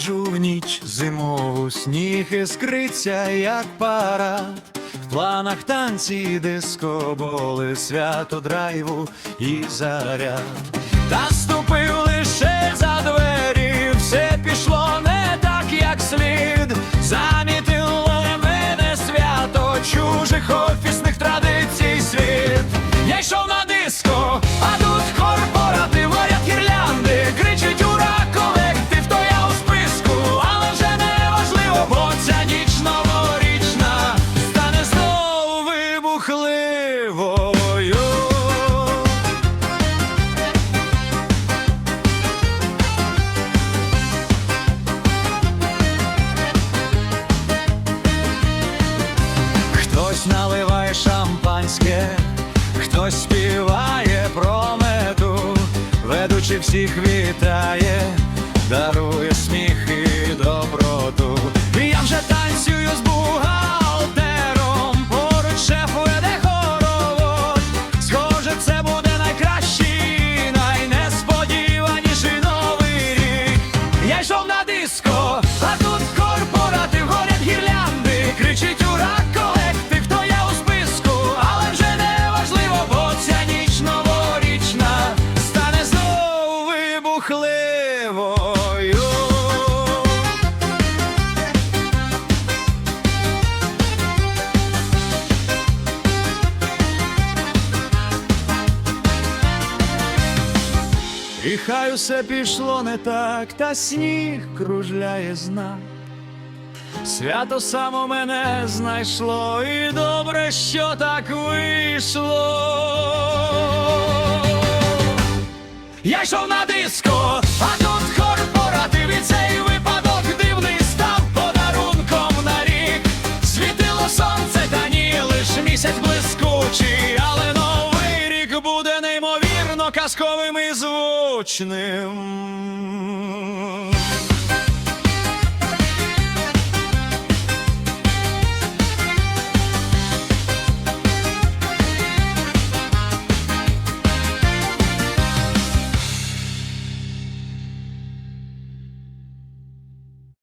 Ходжу в ніч зимову сніг іскриться, як парад. В планах танці, дискоболи, свято драйву і заряд. Хтось наливає шампанське, хтось співає про мету, ведучи всіх вітає, дарує. І хай усе пішло не так, та сніг кружляє знак. Свято само мене знайшло, і добре, що так вийшло. Я йшов на диско. казковим і звучним.